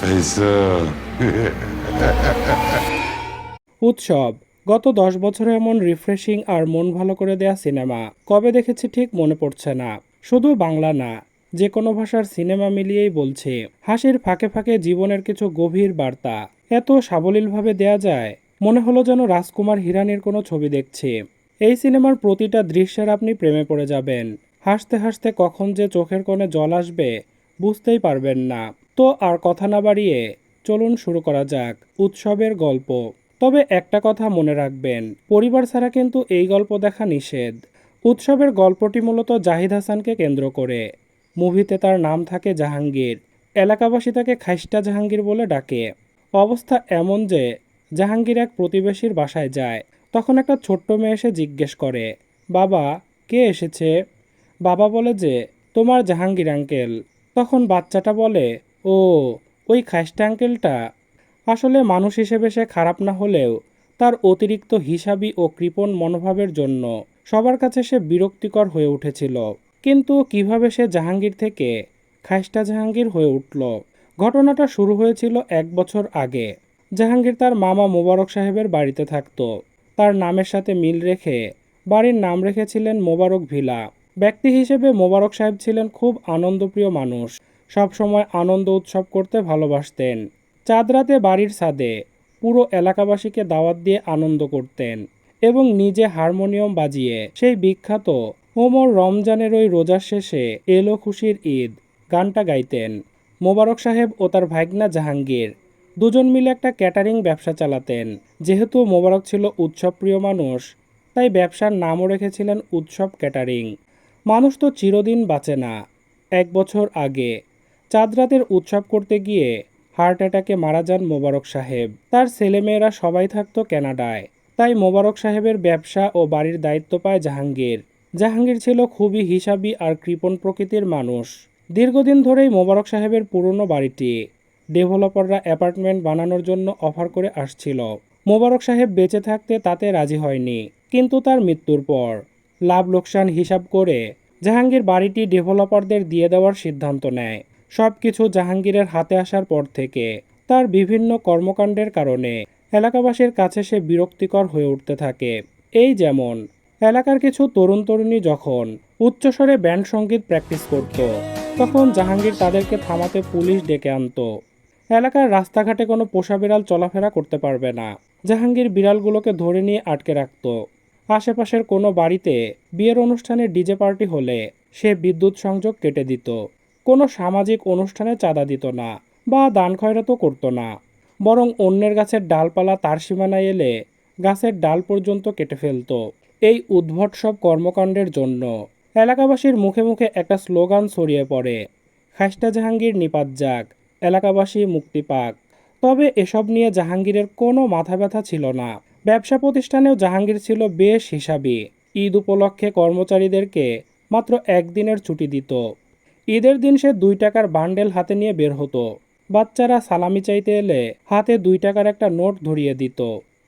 পাইছ উৎসব। গত দশ বছরে এমন রিফ্রেশিং আর মন ভালো করে দেয়া সিনেমা। কবে দেখেছি ঠিক মনে পড়ছে না। শুধু বাংলা না, যে কোনো ভাষার সিনেমা মিলিয়েই বলছে। হাসির ফাঁকে ফাঁকে জীবনের কিছু গভীর বার্তা। এত সাবলীলভাবে দেয়া যায় মনে হলো যেন রাজকুমার হিরানির কোনো ছবি দেখছি। এই সিনেমার প্রতিটা দৃশ্যের আপনি প্রেমে পড়ে যাবেন। হাসতে হাসতে কখন যে চোখের কোণে জল আসবে, বুঝতেই পারবেন না। তো আর কথা না বাড়িয়ে চলুন শুরু করা যাক উৎসবের গল্প। তবে একটা কথা মনে রাখবেন, পরিবার ছাড়া কিন্তু এই গল্প দেখা নিষেধ। উৎসবের গল্পটি মূলত জাহিদ হাসানকে কেন্দ্র করে। মুভিতে তার নাম থাকে জাহাঙ্গীর, এলাকাবাসী তাকে খাইস্টা জাহাঙ্গীর বলে ডাকে। অবস্থা এমন যে জাহাঙ্গীর এক প্রতিবেশীর বাসায় যায়। তখন একটা ছোট্ট মেয়ে এসে জিজ্ঞেস করে, বাবা, কে এসেছে? বাবা বলে যে, তোমার জাহাঙ্গীর আঙ্কেল। তখন বাচ্চাটা বলে, ও, ওই খাইস্টা আঙ্কেলটা? আসলে মানুষ হিসেবে সে খারাপ না হলেও তার অতিরিক্ত হিসাবি ও কৃপণ মনোভাবের জন্য সবার কাছে সে বিরক্তিকর হয়ে উঠেছিল। কিন্তু কীভাবে সে জাহাঙ্গীর থেকে খাইস্টা জাহাঙ্গীর হয়ে উঠল? ঘটনাটা শুরু হয়েছিল এক বছর আগে। জাহাঙ্গীর তার মামা মোবারক সাহেবের বাড়িতে থাকত। তার নামের সাথে মিল রেখে বাড়ির নাম রেখেছিলেন মোবারক ভিলা। ব্যক্তি হিসেবে মোবারক সাহেব ছিলেন খুব আনন্দপ্রিয় মানুষ। সবসময় আনন্দ উৎসব করতে ভালোবাসতেন। চাঁদ রাতে বাড়ির ছাদে পুরো এলাকাবাসীকে দাওয়াত দিয়ে আনন্দ করতেন এবং নিজে হারমোনিয়াম বাজিয়ে সেই বিখ্যাত ওমর রমজানের ওই রোজার শেষে এলো খুশির ঈদ গানটা গাইতেন। মোবারক সাহেব ও তার ভাগনা জাহাঙ্গীর দুজন মিলে একটা ক্যাটারিং ব্যবসা চালাতেন। যেহেতু মোবারক ছিল উৎসবপ্রিয় মানুষ, তাই ব্যবসার নামও রেখেছিলেন উৎসব ক্যাটারিং। মানুষ তো চিরদিন বাঁচে না। এক বছর আগে চাঁদ রাতের উৎসব করতে গিয়ে হার্ট অ্যাটাকে মারা যান মোবারক সাহেব। তার ছেলেমেয়েরা সবাই থাকতো ক্যানাডায়। তাই মোবারক সাহেবের ব্যবসা ও বাড়ির দায়িত্ব পায় জাহাঙ্গীর। জাহাঙ্গীর ছিল খুবই হিসাবী আর কৃপণ প্রকৃতির মানুষ। দীর্ঘদিন ধরেই মোবারক সাহেবের পুরনো বাড়িটি ডেভেলপাররা অ্যাপার্টমেন্ট বানানোর জন্য অফার করে আসছিল। মোবারক সাহেব বেঁচে থাকতে তাতে রাজি হয়নি, কিন্তু তার মৃত্যুর পর। লাভ লোকসান হিসাব করে জাহাঙ্গীর বাড়িটি ডেভেলপারদের দিয়ে দেওয়ার সিদ্ধান্ত নেয়। সব কিছু জাহাঙ্গীরের হাতে আসার পর থেকে তার বিভিন্ন কর্মকাণ্ডের কারণে এলাকাবাসীর কাছে সে বিরক্তিকর হয়ে উঠতে থাকে। এই যেমন, এলাকার কিছু তরুণ তরুণী যখন উচ্চস্বরে ব্যান্ড সংগীত প্র্যাকটিস করত, তখন জাহাঙ্গীর তাদেরকে থামাতে পুলিশ ডেকে আনতো। এলাকার রাস্তাঘাটে কোনো পোষা বিড়াল চলাফেরা করতে পারবে না। জাহাঙ্গীর বিড়ালগুলোকে ধরে নিয়ে আটকে রাখত। আশেপাশের কোনো বাড়িতে বিয়ের অনুষ্ঠানে ডিজে পার্টি হলে সে বিদ্যুৎ সংযোগ কেটে দিত। কোনো সামাজিক অনুষ্ঠানে চাঁদা দিত না বা দান খয়রাতও করতো না। বরং অন্যের গাছের ডালপালা তার সীমানায় এলে গাছের ডাল পর্যন্ত কেটে ফেলত। এই উদ্ভট সব কর্মকাণ্ডের জন্য এলাকাবাসীর মুখে মুখে একটা স্লোগান ছড়িয়ে পড়ে। খাস্টা জাহাঙ্গীর নিপাত যাক। এলাকাবাসী মুক্তি পাক। তবে এসব নিয়ে জাহাঙ্গীরের কোনো মাথা ব্যথা ছিল না। ব্যবসা প্রতিষ্ঠানেও জাহাঙ্গীর ছিল বেশ হিসাবী। ঈদ উপলক্ষে কর্মচারীদেরকে মাত্র একদিনের ছুটি দিত। ঈদের দিন সে দুই টাকার বান্ডেল হাতে নিয়ে বের হতো। বাচ্চারা সালামি চাইতে এলে হাতে দুই টাকার একটা নোট ধরিয়ে দিত।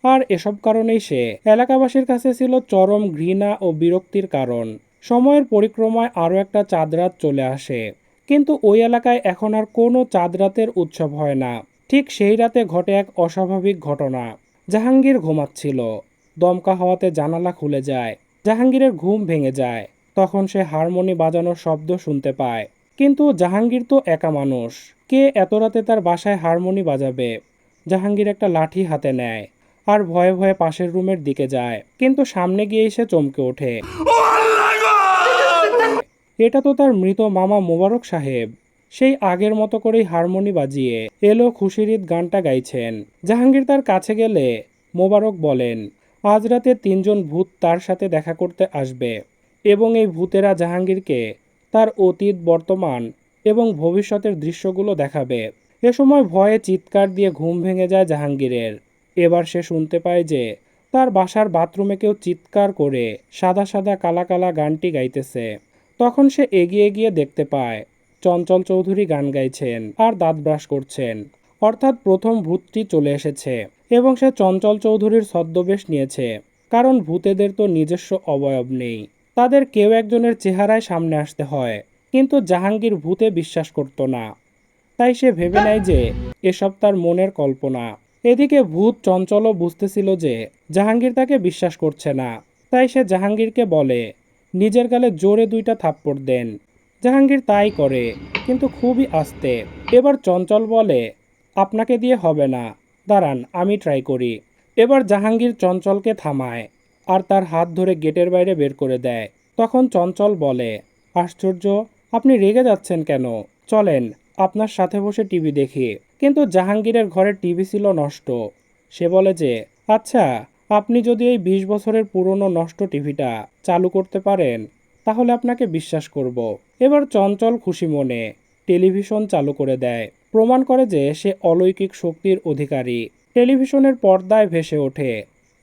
আর এসব কারণেই সে এলাকাবাসীর কাছে ছিল চরম ঘৃণা ও বিরক্তির কারণ। সময়ের পরিক্রমায় আরও একটা চাঁদরাত চলে আসে। কিন্তু ওই এলাকায় এখন আর কোনো চাঁদরাতের উৎসব হয় না। ঠিক সেই রাতে ঘটে এক অস্বাভাবিক ঘটনা। জাহাঙ্গীর ঘুমাচ্ছিল। দমকা হওয়াতে জানালা খুলে যায়। জাহাঙ্গীরের ঘুম ভেঙে যায়। তখন সে হারমোনি বাজানোর শব্দ শুনতে পায়। কিন্তু জাহাঙ্গীর তো একা মানুষ। কে এত রাতে তার বাসায় হারমোনি বাজাবে? জাহাঙ্গীর একটা লাঠি হাতে নেয়। আর ভয়ে ভয়ে পাশের রুমের দিকে যায়। কিন্তু সামনে গিয়ে সে চমকে ওঠে। এটা তো তার মৃত মামা মোবারক সাহেব। সেই আগের মতো করেই হারমোনি বাজিয়ে এলো খুশির গানটা গাইছেন। জাহাঙ্গীর তার কাছে গেলে মোবারক বলেন, আজ রাতে তিনজন ভূত তার সাথে দেখা করতে আসবে এবং এই ভূতেরা জাহাঙ্গীরকে তার অতীত, বর্তমান এবং ভবিষ্যতের দৃশ্যগুলো দেখাবে। এ সময় ভয়ে চিৎকার দিয়ে ঘুম ভেঙে যায় জাহাঙ্গীরের। এবার সে শুনতে পায় যে তার বাসার বাথরুমে কেউ চিৎকার করে সাদা সাদা কালা কালা গানটি গাইতেছে। তখন সে এগিয়ে গিয়ে দেখতে পায়, চঞ্চল চৌধুরী গান গাইছেন আর দাঁত ব্রাশ করছেন। অর্থাৎ প্রথম ভূতটি চলে এসেছে এবং সে চঞ্চল চৌধুরীর ছদ্মবেশ নিয়েছে, কারণ ভূতেদের তো নিজস্ব অবয়ব নেই। তাদের কেউ একজনের চেহারায় সামনে আসতে হয়, কিন্তু জাহাঙ্গীর ভূতে বিশ্বাস করত না। তাই সে ভেবে নেয় যে, এসব তার মনের কল্পনা। এদিকে ভূত চঞ্চলও বুঝতেছিল যে, জাহাঙ্গীর তাকে বিশ্বাস করছে না। তাই সে জাহাঙ্গীরকে বলে নিজের গালে জোরে দুইটা থাপ্পড় দেন। জাহাঙ্গীর তাই করে, কিন্তু খুবই আস্তে। এবার চঞ্চল বলে, আপনাকে দিয়ে হবে না। দাঁড়ান, আমি ট্রাই করি। এবার জাহাঙ্গীর চঞ্চলকে থামায় আর তার হাত ধরে গেটের বাইরে বের করে দেয়। তখন চঞ্চল বলে, আশ্চর্য, আপনি রেগে যাচ্ছেন কেন? চলেন, আপনার সাথে বসে টিভি দেখি। কিন্তু জাহাঙ্গীরের ঘরে টিভি ছিল নষ্ট। সে বলে যে আচ্ছা আপনি যদি এই বিশ বছরের পুরনো নষ্ট টিভিটা চালু করতে পারেন, তাহলে আপনাকে বিশ্বাস করব। এবার চঞ্চল খুশি মনে টেলিভিশন চালু করে দেয়। প্রমাণ করে যে সে অলৌকিক শক্তির অধিকারী। টেলিভিশনের পর্দায় ভেসে ওঠে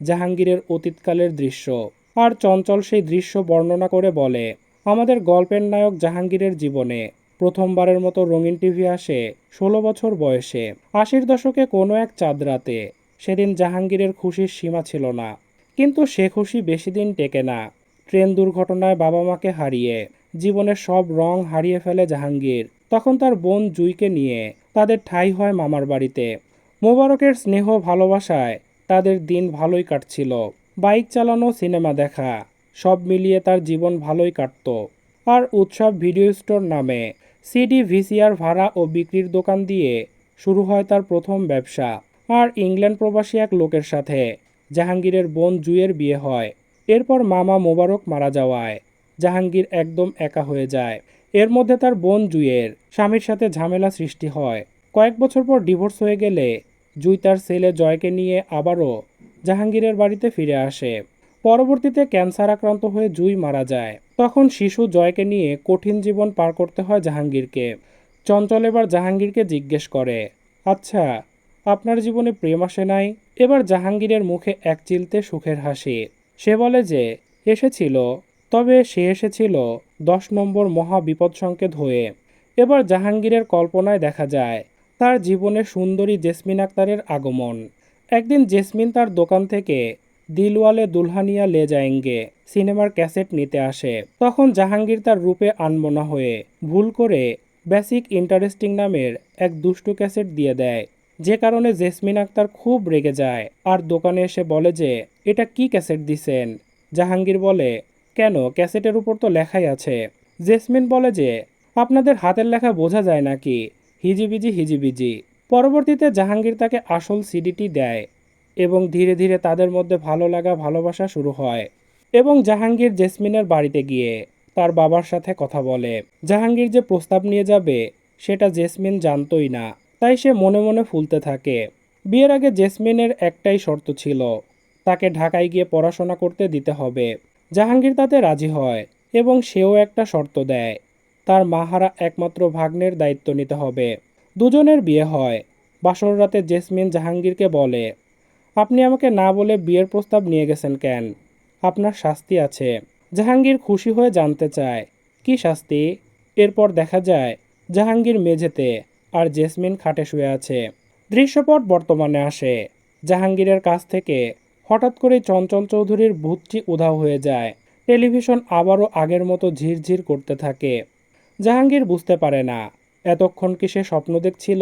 জাহাঙ্গীরের অতীতকালের দৃশ্য। আর চঞ্চল সেই দৃশ্য বর্ণনা করে বলে, আমাদের গল্পের নায়ক জাহাঙ্গীরের জীবনে প্রথমবারের মতো রঙিন টিভি আসে ষোলো বছর বয়সে। আশির দশকে কোনো এক চাঁদ রাতে সেদিন জাহাঙ্গীরের খুশির সীমা ছিল না। কিন্তু সে খুশি বেশি দিন টেকে না। ট্রেন দুর্ঘটনায় বাবা মাকে হারিয়ে জীবনের সব রং হারিয়ে ফেলে জাহাঙ্গীর। তখন তার বোন জুইকে নিয়ে তাদের ঠাঁই হয় মামার বাড়িতে। মোবারকের স্নেহ ভালোবাসায় তাদের দিন ভালোই কাটছিল। বাইক চালানো, সিনেমা দেখা, সব মিলিয়ে তার জীবন ভালোই কাটত। আর উৎসব ভিডিও স্টোর নামে সিডি, ভিসিআর ভাড়া ও বিক্রির দোকান দিয়ে শুরু হয় তার প্রথম ব্যবসা। আর ইংল্যান্ড প্রবাসী এক লোকের সাথে। জাহাঙ্গীরের বোন জুয়ের বিয়ে হয়। এরপর মামা মোবারক মারা যাওয়ায়। জাহাঙ্গীর একদম একা হয়ে যায়। এর মধ্যে তার বোন জুয়ের স্বামীর সাথে ঝামেলা সৃষ্টি হয়। কয়েক বছর পর ডিভোর্স হয়ে গেলে জুই তার ছেলে জয়কে নিয়ে আবারও জাহাঙ্গীরের বাড়িতে ফিরে আসে। পরবর্তীতে ক্যান্সার আক্রান্ত হয়ে জুই মারা যায়। তখন শিশু জয়কে নিয়ে কঠিন জীবন পার করতে হয় জাহাঙ্গীরকে। চঞ্চল এবার জাহাঙ্গীরকে জিজ্ঞেস করে আচ্ছা আপনার জীবনে প্রেম আসে নাই। এবার জাহাঙ্গীরের মুখে এক চিলতে সুখের হাসি। সে বলে যে, এসেছিল, তবে সে এসেছিল দশ নম্বর মহা বিপদ সংকেত হয়ে। এবার জাহাঙ্গীরের কল্পনায় দেখা যায়, তার জীবনে সুন্দরী জেসমিন আক্তারের আগমন। একদিন জেসমিন তার দোকান থেকে দিলওয়ালে দুলহানিয়া লে যায়েঙ্গে সিনেমার ক্যাসেট নিতে আসে। তখন জাহাঙ্গীর তার রূপে আনমনা হয়ে ভুল করে বেসিক ইন্টারেস্টিং নামের এক দুষ্টু ক্যাসেট দিয়ে দেয়। যে কারণে জেসমিন আক্তার খুব রেগে যায়। আর দোকানে এসে বলে যে, এটা কি ক্যাসেট দিছেন? জাহাঙ্গীর বলে, কেন? ক্যাসেটের উপর তো লেখাই আছে। জেসমিন বলে যে, আপনাদের হাতের লেখা বোঝা যায় নাকি? হিজিবিজি হিজিবিজি। পরবর্তীতে জাহাঙ্গীর তাকে আসল সিডিটি দেয় এবং ধীরে ধীরে তাদের মধ্যে ভালো লাগা, ভালোবাসা শুরু হয় এবং জাহাঙ্গীর জেসমিনের বাড়িতে গিয়ে তার বাবার সাথে কথা বলে। জাহাঙ্গীর যে প্রস্তাব নিয়ে যাবে, সেটা জেসমিন জানতই না। তাই সে মনে মনে ফুলতে থাকে। বিয়ের আগে জেসমিনের একটাই শর্ত ছিল, তাকে ঢাকায় গিয়ে পড়াশোনা করতে দিতে হবে। জাহাঙ্গীর তাতে রাজি হয় এবং সেও একটা শর্ত দেয়, তার মাহারা একমাত্র ভাগ্নের দায়িত্ব নিতে হবে। দুজনের বিয়ে হয়। বাসর রাতে জেসমিন জাহাঙ্গীরকে বলে, আপনি আমাকে না বলে বিয়ের প্রস্তাব নিয়ে গেছেন কেন? আপনার শাস্তি আছে। জাহাঙ্গীর খুশি হয়ে জানতে চায়, কি শাস্তি? এরপর দেখা যায়, জাহাঙ্গীর মেঝেতে আর জেসমিন খাটে শুয়ে আছে। দৃশ্যপট বর্তমানে আসে। জাহাঙ্গীরের কাছ থেকে হঠাৎ করে চঞ্চল চৌধুরীর ভূতটি উধাও হয়ে যায়। টেলিভিশন আবারও আগের মতো ঝিরঝির করতে থাকে। জাহাঙ্গীর বুঝতে পারে না, এতক্ষণ কি সে স্বপ্ন দেখছিল?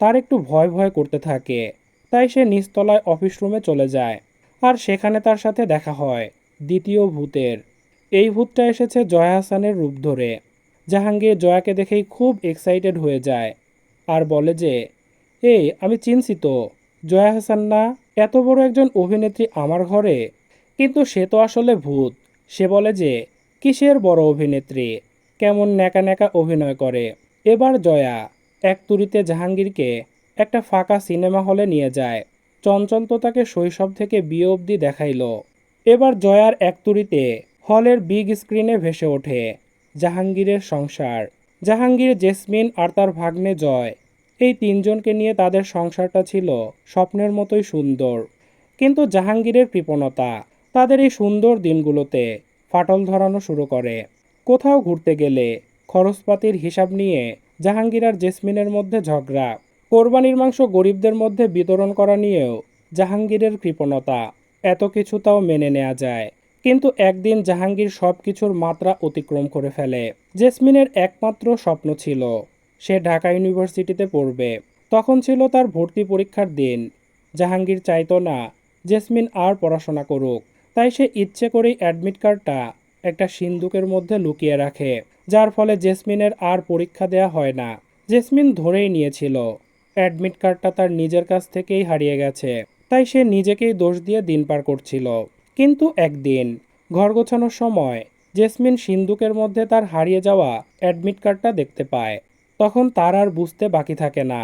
তার একটু ভয় ভয় করতে থাকে। তাই সে নিচতলায় অফিস রুমে চলে যায়। আর সেখানে তার সাথে দেখা হয়, দ্বিতীয় ভূতের। এই ভূতটা এসেছে জয়া হাসানের রূপ ধরে। জাহাঙ্গীর জয়াকে দেখেই খুব এক্সাইটেড হয়ে যায়। আর বলে যে এই আমি চিনছি তো, জয়া হাসান না এত বড় একজন অভিনেত্রী আমার ঘরে। কিন্তু সে তো আসলে ভূত। সে বলে যে, কিসের বড় অভিনেত্রী? কেমন ন্যাকা ন্যাকা অভিনয় করে। এবার জয়া এক তুরিতে জাহাঙ্গীরকে একটা ফাঁকা সিনেমা হলে নিয়ে যায়। চঞ্চল তো তাকে শৈশব থেকে বিয়ে অবধি দেখাইল। এবার জয়ার এক তুরিতে হলের বিগ স্ক্রিনে ভেসে ওঠে জাহাঙ্গীরের সংসার। জাহাঙ্গীর, জেসমিন আর তার ভাগ্নে জয়। এই তিনজনকে নিয়ে তাদের সংসারটা ছিল স্বপ্নের মতোই সুন্দর। কিন্তু জাহাঙ্গীরের কৃপণতা, তাদের এই সুন্দর দিনগুলোতে ফাটল ধরানো শুরু করে। কোথাও ঘুরতে গেলে খরচপাতির হিসাব নিয়ে জাহাঙ্গীর আর জেসমিনের মধ্যে ঝগড়া, কোরবানির মাংস গরিবদের মধ্যে বিতরণ করা নিয়েও জাহাঙ্গীরের কৃপণতা এত কিছু তাও মেনে নেওয়া যায়। কিন্তু একদিন জাহাঙ্গীর সব কিছুর মাত্রা অতিক্রম করে ফেলে। জেসমিনের একমাত্র স্বপ্ন ছিল, সে ঢাকা ইউনিভার্সিটিতে পড়বে। তখন ছিল তার ভর্তি পরীক্ষার দিন। জাহাঙ্গীর চাইতো না, জেসমিন আর পড়াশোনা করুক। তাই সে ইচ্ছে করেই অ্যাডমিট কার্ডটা একটা সিন্দুকের মধ্যে লুকিয়ে রাখে, যার ফলে জেসমিনের আর পরীক্ষা দেয়া হয় না। জেসমিন ধরেই নিয়েছিল, অ্যাডমিট কার্ডটা তার নিজের কাছ থেকেই হারিয়ে গেছে। তাই সে নিজেকেই দোষ দিয়ে দিন পার করছিল। কিন্তু একদিন, ঘর গোছানোর সময়, জেসমিন সিন্দুকের মধ্যে তার হারিয়ে যাওয়া অ্যাডমিট কার্ডটা দেখতে পায়। তখন তার আর বুঝতে বাকি থাকে না।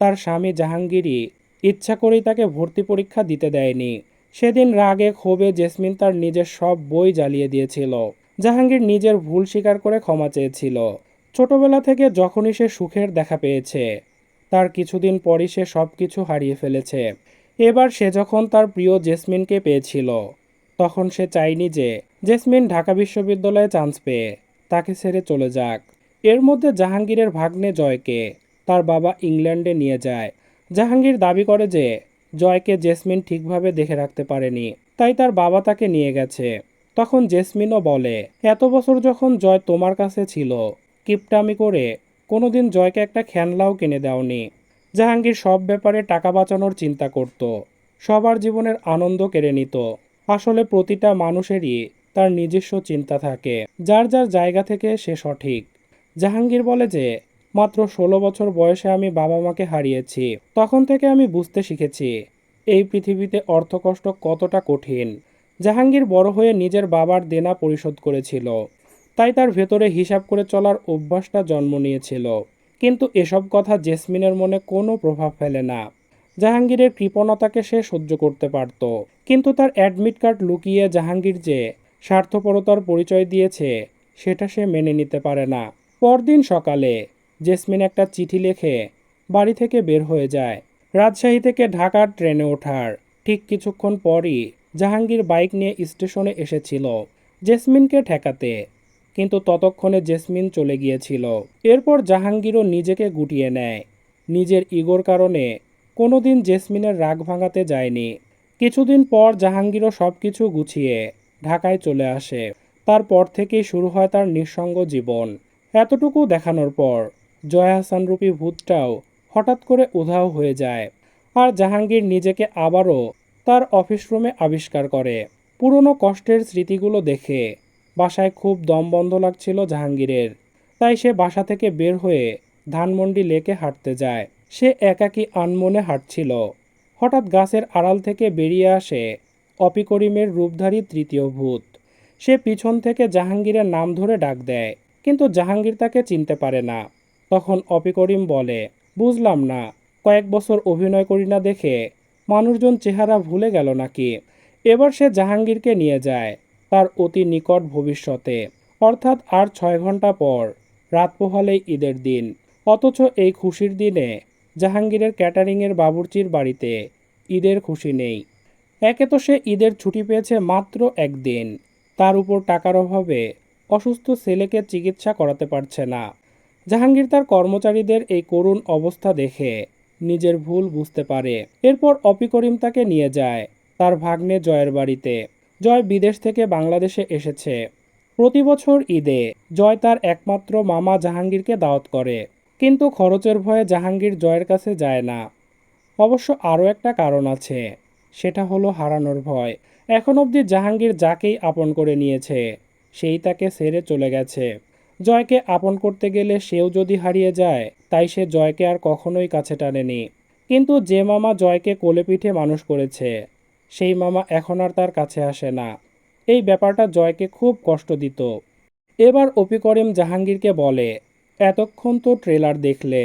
তার স্বামী জাহাঙ্গীরই ইচ্ছা করেই তাকে ভর্তি পরীক্ষা দিতে দেয়নি। সেদিন রাগে ক্ষোভে জেসমিন তার নিজের সব বই জ্বালিয়ে দিয়েছিল। জাহাঙ্গীর নিজের ভুল স্বীকার করে ক্ষমা চেয়েছিল। ছোটবেলা থেকে যখনই সে সুখের দেখা পেয়েছে, তার কিছুদিন পরই সে সব কিছু হারিয়ে ফেলেছে। এবার সে যখন তার প্রিয় জেসমিনকে পেয়েছিল তখন সে চায়নি যে জেসমিন ঢাকা বিশ্ববিদ্যালয়ে চান্স পেয়ে তাকে ছেড়ে চলে যাক। এর মধ্যে জাহাঙ্গীরের ভাগ্নে জয়কে তার বাবা ইংল্যান্ডে নিয়ে যায়। জাহাঙ্গীর দাবি করে যে জয়কে জেসমিন ঠিকভাবে দেখে রাখতে পারেনি, তাই তার বাবা তাকে নিয়ে গেছে। তখন জেসমিনও বলে, এত বছর যখন জয় তোমার কাছে ছিল, কিপটামি করে কোনোদিন জয়কে একটা খেলনাও কিনে দাওনি। জাহাঙ্গীর সব ব্যাপারে টাকা বাঁচানোর চিন্তা করত। সবার জীবনের আনন্দ কেড়ে নিত। আসলে প্রতিটা মানুষেরই তার নিজস্ব চিন্তা থাকে, যার যার জায়গা থেকে সে সঠিক। জাহাঙ্গীর বলে যে, মাত্র ষোলো বছর বয়সে আমি বাবা মাকে হারিয়েছি, তখন থেকে আমি বুঝতে শিখেছি, এই পৃথিবীতে অর্থকষ্ট কতটা কঠিন। জাহাঙ্গীর বড় হয়ে নিজের বাবার দেনা পরিশোধ করেছিল, তাই তার ভেতরে হিসাব করে চলার অভ্যাসটা জন্ম নিয়েছিল। কিন্তু এসব কথা জেসমিনের মনে কোনো প্রভাব ফেলে না। জাহাঙ্গীরের কৃপণতাকে সে সহ্য করতে পারত। কিন্তু তার অ্যাডমিট কার্ড লুকিয়ে জাহাঙ্গীর যে স্বার্থপরতার পরিচয় দিয়েছে, সেটা সে মেনে নিতে পারে না। পরদিন সকালে জেসমিন একটা চিঠি লেখে বাড়ি থেকে বের হয়ে যায়। রাজশাহী থেকে ঢাকার ট্রেনে ওঠার ঠিক কিছুক্ষণ পরই জাহাঙ্গীর বাইক নিয়ে স্টেশনে এসেছিল জেসমিনকে ঠেকাতে। কিন্তু ততক্ষণে জেসমিন চলে গিয়েছিল। এরপর জাহাঙ্গীরও নিজেকে গুটিয়ে নেয়। নিজের ইগোর কারণে কোনোদিন জেসমিনের রাগ ভাঙাতে যায়নি। কিছুদিন পর জাহাঙ্গীরও সব কিছু গুছিয়ে ঢাকায় চলে আসে। তারপর থেকেই শুরু হয় তার নিঃসঙ্গ জীবন। এতটুকু দেখানোর পর জয়া হাসানরূপী ভূতটাও হঠাৎ করে উধাও হয়ে যায় আর জাহাঙ্গীর নিজেকে আবারও তার অফিস রুমে আবিষ্কার করে। পুরনো কষ্টের স্মৃতিগুলো দেখে বাসায় খুব দম বন্ধ লাগছিল জাহাঙ্গীরের। তাই সে বাসা থেকে বের হয়ে ধানমন্ডি লেকে হাঁটতে যায়। সে একাকী আনমনে হাঁটছিল। হঠাৎ গাছের আড়াল থেকে বেরিয়ে আসে অপিকরিমের রূপধারী তৃতীয় ভূত। সে পিছন থেকে জাহাঙ্গীরের নাম ধরে ডাক দেয়, কিন্তু জাহাঙ্গীর তাকে চিনতে পারে না। তখন অপিকরিম বলে, বুঝলাম না, কয়েক বছর অভিনয় করি না দেখে মানুষজন চেহারা ভুলে গেল নাকি? এবার সে জাহাঙ্গীরকে নিয়ে যায়, তার অতি নিকট ভবিষ্যতে। অর্থাৎ আর ছয় ঘণ্টা পর, রাত পোহালেই ঈদের দিন। অথচ এই খুশির দিনে জাহাঙ্গীরের ক্যাটারিংয়ের বাবুর্চির বাড়িতে। ঈদের খুশি নেই। একে তো সে ঈদের ছুটি পেয়েছে মাত্র একদিন। তার উপর টাকার অভাবে অসুস্থ ছেলেকে চিকিৎসা করাতে পারছে না। জাহাঙ্গীর তার কর্মচারীদের এই করুণ অবস্থা দেখে নিজের ভুল বুঝতে পারে। এরপর অপিকরিম তাকে নিয়ে যায় তার ভাগ্নে জয়ের বাড়িতে। জয় বিদেশ থেকে বাংলাদেশে এসেছে। প্রতি বছর ঈদে জয় তার একমাত্র মামা জাহাঙ্গীরকে দাওয়াত করে। কিন্তু খরচের ভয়ে জাহাঙ্গীর জয়ের কাছে যায় না। অবশ্য আরও একটা কারণ আছে, সেটা হলো হারানোর ভয়। এখন অবধি জাহাঙ্গীর যাকেই আপন করে নিয়েছে, সেই তাকে ছেড়ে চলে গেছে। জয়কে আপন করতে গেলে সেও যদি হারিয়ে যায়, তাই সে জয়কে আর কখনোই কাছে টানেনি। কিন্তু যে মামা জয়কে কোলে পিঠে মানুষ করেছে, সেই মামা এখন আর তার কাছে আসে না। এই ব্যাপারটা জয়কে খুব কষ্ট দিত। এবার অপি করিম জাহাঙ্গীরকে বলে এতক্ষণ তো ট্রেলার দেখলে,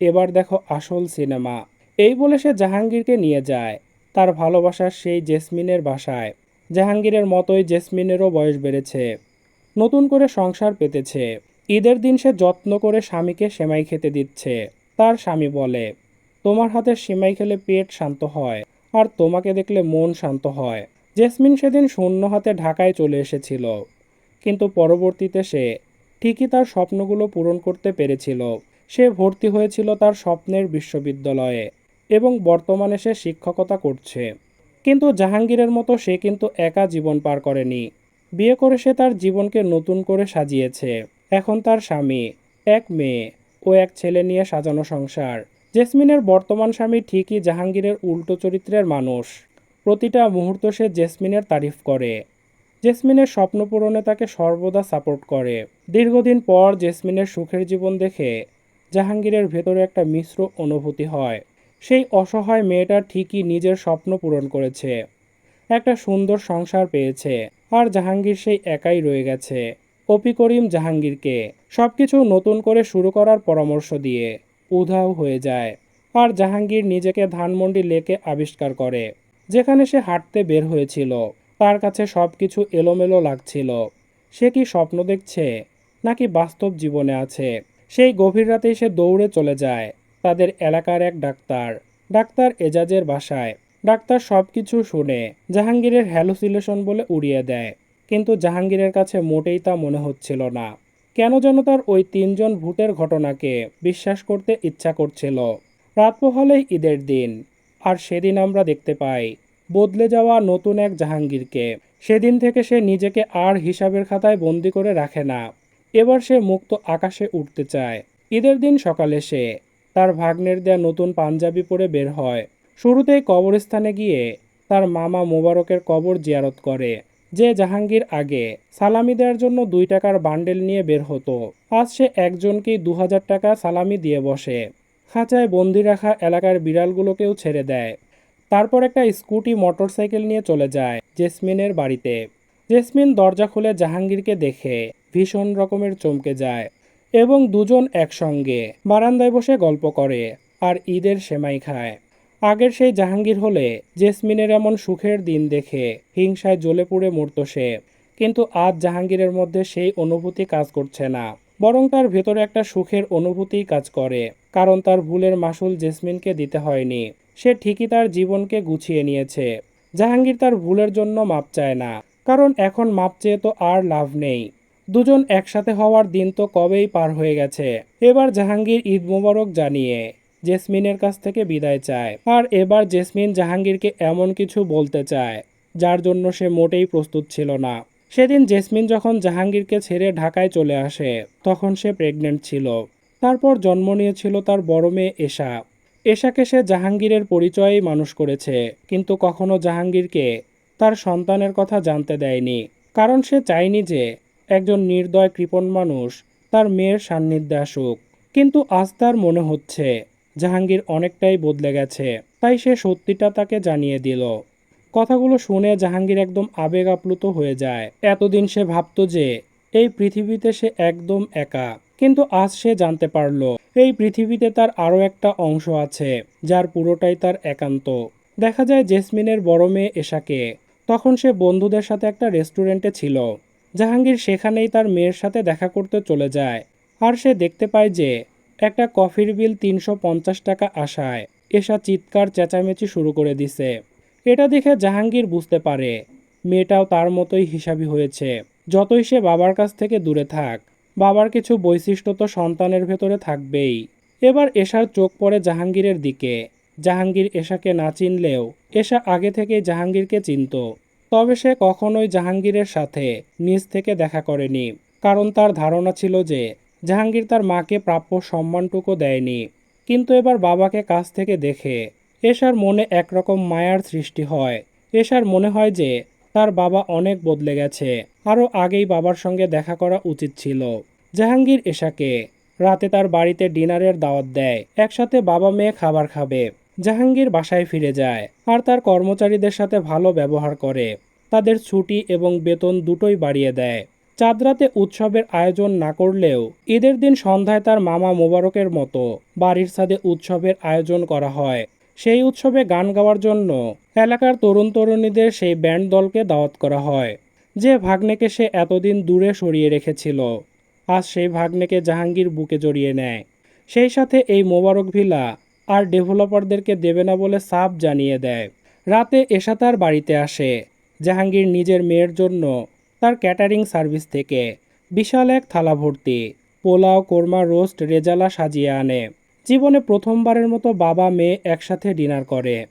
এবার দেখো আসল সিনেমা। এই বলে সে জাহাঙ্গীরকে নিয়ে যায়। তার ভালোবাসার সেই জেসমিনের বাসায়। জাহাঙ্গীরের মতোই জেসমিনেরও বয়স বেড়েছে। নতুন করে সংসার পেতেছে। ঈদের দিন সে যত্ন করে স্বামীকে সেমাই খেতে দিচ্ছে। তার স্বামী বলে, তোমার হাতে সেমাই খেলে পেট শান্ত হয়, আর তোমাকে দেখলে মন শান্ত হয়। জেসমিন সেদিন শূন্য হাতে ঢাকায় চলে এসেছিল। কিন্তু পরবর্তীতে সে ঠিকই তার স্বপ্নগুলো পূরণ করতে পেরেছিল। সে ভর্তি হয়েছিল তার স্বপ্নের বিশ্ববিদ্যালয়ে এবং বর্তমানে সে শিক্ষকতা করছে। কিন্তু জাহাঙ্গীরের মতো সে কিন্তু একা জীবন পার করেনি। বিয়ে করে সে তার জীবনকে নতুন করে সাজিয়েছে। এখন তার স্বামী, এক মেয়ে ও এক ছেলে নিয়ে সাজানো সংসার। জেসমিনের বর্তমান স্বামী ঠিকই জাহাঙ্গীরের উল্টো চরিত্রের মানুষ। প্রতিটা মুহূর্ত সে জেসমিনের তারিফ করে। জেসমিনের স্বপ্ন পূরণে তাকে সর্বদা সাপোর্ট করে। দীর্ঘদিন পর জেসমিনের সুখের জীবন দেখে জাহাঙ্গীরের ভেতরে একটা মিশ্র অনুভূতি হয়। সেই অসহায় মেয়েটা ঠিকই নিজের স্বপ্ন পূরণ করেছে। একটা সুন্দর সংসার পেয়েছে, আর জাহাঙ্গীর সেই একাই রয়ে গেছে। অপি করিম জাহাঙ্গীরকে সবকিছু নতুন করে শুরু করার পরামর্শ দিয়ে উধাও হয়ে যায়, আর জাহাঙ্গীর নিজেকে ধানমন্ডি লেকে আবিষ্কার করে, যেখানে সে হাঁটতে বের হয়েছিল। তার কাছে সব কিছু এলোমেলো লাগছিল। সে কি স্বপ্ন দেখছে, নাকি বাস্তব জীবনে আছে? সেই গভীর রাতেই সে দৌড়ে চলে যায় তাদের এলাকার এক ডাক্তার। ডাক্তার এজাজের বাসায়। ডাক্তার সব কিছু শুনে জাহাঙ্গীরের হ্যালুসিলেশন বলে উড়িয়ে দেয়। কিন্তু জাহাঙ্গীরের কাছে মোটেই তা মনে হচ্ছিল না। কেন যেন তার ওই তিনজন ভূতের ঘটনাকে বিশ্বাস করতে ইচ্ছা করছিল। রাত পোহালেই ঈদের দিন। আর সেদিন আমরা দেখতে পাই বদলে যাওয়া নতুন এক জাহাঙ্গীরকে। সেদিন থেকে সে নিজেকে আর হিসাবের খাতায় বন্দি করে রাখে না। এবার সে মুক্ত আকাশে উঠতে চায়। ঈদের দিন সকালে সে তার ভাগ্নের দেয়া নতুন পাঞ্জাবি পরে বের হয়। শুরুতেই কবরস্থানে গিয়ে তার মামা মোবারকের কবর জিয়ারত করে, যে জাহাঙ্গীর আগে সালামি দেওয়ার জন্য দুই টাকার বান্ডেল নিয়ে বের হতো। আজ সে একজনকেই দু হাজার টাকা সালামি দিয়ে বসে। খাঁচায় বন্দি রাখা এলাকার বিড়ালগুলোকেও ছেড়ে দেয়। তারপর একটা স্কুটি মোটরসাইকেল নিয়ে চলে যায় জেসমিনের বাড়িতে। জেসমিন দরজা খুলে জাহাঙ্গীরকে দেখে ভীষণ রকমের চমকে যায় এবং দুজন একসঙ্গে বারান্দায় বসে গল্প করে আর ঈদের সেমাই খায়। আগের সেই জাহাঙ্গীর হলে জেসমিনের এমন সুখের দিন দেখে হিংসায় জ্বলে পুড়ে মরত সে। কিন্তু আজ জাহাঙ্গীরের মধ্যে সেই অনুভূতি কাজ করছে না। বরং তার ভেতরে একটা সুখের অনুভূতিই কাজ করে। কারণ তার ভুলের মাসুল জেসমিনকে দিতে হয়নি। সে ঠিকই তার জীবনকে গুছিয়ে নিয়েছে। জাহাঙ্গীর তার ভুলের জন্য মাপ চায় না, কারণ এখন মাপ চেয়ে তো আর লাভ নেই। দুজন একসাথে হওয়ার দিন তো কবেই পার হয়ে গেছে। এবার জাহাঙ্গীর ঈদ মোবারক জানিয়ে জেসমিনের কাছ থেকে বিদায় চায়। আর এবার জেসমিন জাহাঙ্গীরকে এমন কিছু বলতে চায়, যার জন্য সে মোটেই প্রস্তুত ছিল না। সেদিন জেসমিন যখন জাহাঙ্গীরকে ছেড়ে ঢাকায় চলে আসে, তখন সে প্রেগনেন্ট ছিল। তারপর জন্ম নিয়েছিল তার বড় মেয়ে এশা। এশাকে সে জাহাঙ্গীরের পরিচয়েই মানুষ করেছে, কিন্তু কখনো জাহাঙ্গীরকে তার সন্তানের কথা জানতে দেয়নি। কারণ সে চায়নি যে একজন নির্দয় কৃপণ মানুষ তার মেয়ের সান্নিধ্যে আসুক। কিন্তু আজ তার মনে হচ্ছে, জাহাঙ্গীর অনেকটাই বদলে গেছে, তাই সে সত্যিটা তাকে জানিয়ে দিল। কথাগুলো শুনে জাহাঙ্গীর একদম আবেগ আপ্লুত হয়ে যায়। এতদিন সে ভাবতো যে, এই পৃথিবীতে সে একদম একা। কিন্তু আজ সে জানতে পারল, এই পৃথিবীতে তার আরও একটা অংশ আছে, যার পুরোটাই তার একান্ত। দেখা যায় জেসমিনের বড় মেয়ে এশাকে। তখন সে বন্ধুদের সাথে একটা রেস্টুরেন্টে ছিল, জাহাঙ্গীর সেখানেই তার মেয়ের সাথে দেখা করতে চলে যায়। আর সে দেখতে পায় যে, একটা কফির বিল তিনশো পঞ্চাশ টাকা আসায়, এশা চিৎকার চেঁচামেচি শুরু করে দিছে। এটা দেখে জাহাঙ্গীর বুঝতে পারে, মেয়েটাও তার মতোই হিসাবি হয়েছে, যতই সে বাবার কাছ থেকে দূরে থাক। বাবার কিছু বৈশিষ্ট্য তো সন্তানের ভেতরে থাকবেই। এবার এশার চোখ পড়ে জাহাঙ্গীরের দিকে। জাহাঙ্গীর এশাকে না চিনলেও এশা আগে থেকেই জাহাঙ্গীরকে চিনত। তবে সে কখনোই জাহাঙ্গীরের সাথে নিজ থেকে দেখা করেনি। কারণ তার ধারণা ছিল যে জাহাঙ্গীর তার মাকে প্রাপ্য সম্মানটুকু দেয়নি। কিন্তু এবার বাবাকে কাছ থেকে দেখে এশার মনে একরকম মায়ার সৃষ্টি হয়। এশার মনে হয় যে তার বাবা অনেক বদলে গেছে। আরও আগেই বাবার সঙ্গে দেখা করা উচিত ছিল। জাহাঙ্গীর এশাকে রাতে তার বাড়িতে ডিনারের দাওয়াত দেয়। একসাথে বাবা মেয়ে খাবার খাবে। জাহাঙ্গীর বাসায় ফিরে যায় আর তার কর্মচারীদের সাথে ভালো ব্যবহার করে। তাদের ছুটি এবং বেতন দুটোই বাড়িয়ে দেয়। চাঁদরাতে উৎসবের আয়োজন না করলেও ঈদের দিন সন্ধ্যায় তার মামা মোবারকের মতো বাড়ির ছাদে উৎসবের আয়োজন করা হয়। সেই উৎসবে গান গাওয়ার জন্য এলাকার তরুণ তরুণীদের সেই ব্যান্ড দলকে দাওয়াত করা হয়, যে ভাগ্নেকে সে এতদিন দূরে সরিয়ে রেখেছিল। আজ সেই ভাগ্নেকে জাহাঙ্গীর বুকে জড়িয়ে নেয়। সেই সাথে এই মোবারক ভিলা আর ডেভেলপারদেরকে দেবে না বলে সাফ জানিয়ে দেয়। রাতে এসা তার বাড়িতে আসে। জাহাঙ্গীর নিজের মেয়ের জন্য তার ক্যাটারিং সার্ভিস থেকে বিশাল এক থালা ভর্তি পোলাও, কোরমা, রোস্ট, রেজালা সাজিয়ে আনে। জীবনে প্রথমবারের মতো বাবা, মেয়ে একসাথে ডিনার করে।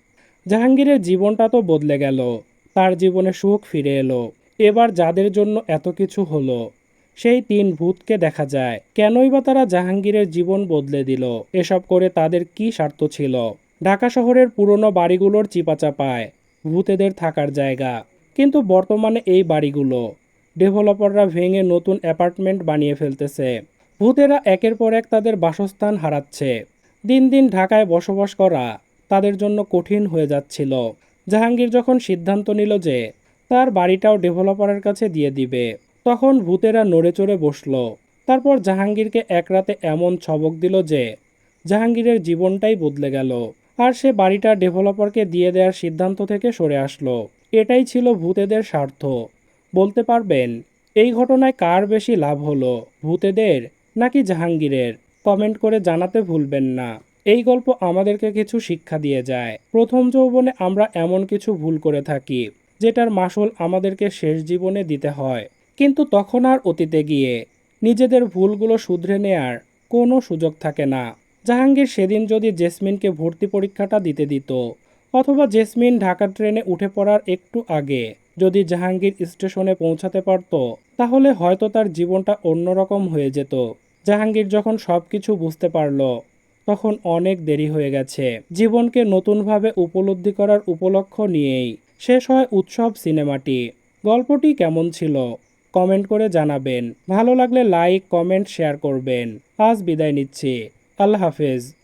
জাহাঙ্গীরের জীবনটা তো বদলে গেল। তার জীবনে সুখ ফিরে এলো। এবার যাদের জন্য এত কিছু হলো, সেই তিন ভূতকে দেখা যায়। কেনই বা তারা জাহাঙ্গীরের জীবন বদলে দিল? এসব করে তাদের কি স্বার্থ ছিল? ঢাকা শহরের পুরনো বাড়িগুলোর চিপাচাপায় ভূতেদের থাকার জায়গা। কিন্তু বর্তমানে এই বাড়িগুলো, ডেভেলপাররা ভেঙে নতুন অ্যাপার্টমেন্ট বানিয়ে ফেলতেছে। ভূতেরা একের পর এক তাদের বাসস্থান হারাচ্ছে। দিন দিন ঢাকায় বসবাস করা তাদের জন্য কঠিন হয়ে যাচ্ছিল। জাহাঙ্গীর যখন সিদ্ধান্ত নিল যে তার বাড়িটাও ডেভেলপারের কাছে দিয়ে দিবে, তখন ভূতেরা নড়ে চড়ে বসল। তারপর জাহাঙ্গীরকে এক রাতে এমন ছবক দিল যে জাহাঙ্গীরের জীবনটাই বদলে গেল আর সে বাড়িটা ডেভেলপারকে দিয়ে দেওয়ার সিদ্ধান্ত থেকে সরে আসলো। এটাই ছিল ভূতেদের স্বার্থ। বলতে পারবেন, এই ঘটনায় কার বেশি লাভ হলো, ভূতেদের নাকি জাহাঙ্গীরের? কমেন্ট করে জানাতে ভুলবেন না। এই গল্প আমাদেরকে কিছু শিক্ষা দিয়ে যায়। প্রথম যৌবনে আমরা এমন কিছু ভুল করে থাকি, যেটার মাসুল আমাদেরকে শেষ জীবনে দিতে হয়। কিন্তু তখন আর অতীতে গিয়ে নিজেদের ভুলগুলো শুধরে নেয়ার কোনো সুযোগ থাকে না। জাহাঙ্গীর সেদিন যদি জেসমিনকে ভর্তি পরীক্ষাটা দিতে দিত, অথবা জেসমিন ঢাকা ট্রেনে উঠে পড়ার একটু আগে যদি জাহাঙ্গীর স্টেশনে পৌঁছাতে পারত, তাহলে হয়তো তার জীবনটা অন্যরকম হয়ে যেত। জাহাঙ্গীর যখন সব কিছু বুঝতে পারল, তখন অনেক দেরি হয়ে গেছে। জীবনকে নতুনভাবে উপলব্ধি করার উপলক্ষ নিয়েই শেষ হয় উৎসব সিনেমাটি। গল্পটি কেমন ছিল? কমেন্ট করে জানাবেন। ভালো লাগলে লাইক, কমেন্ট, শেয়ার করবেন। আজ বিদায় নিচ্ছি। আল্লাহ হাফেজ।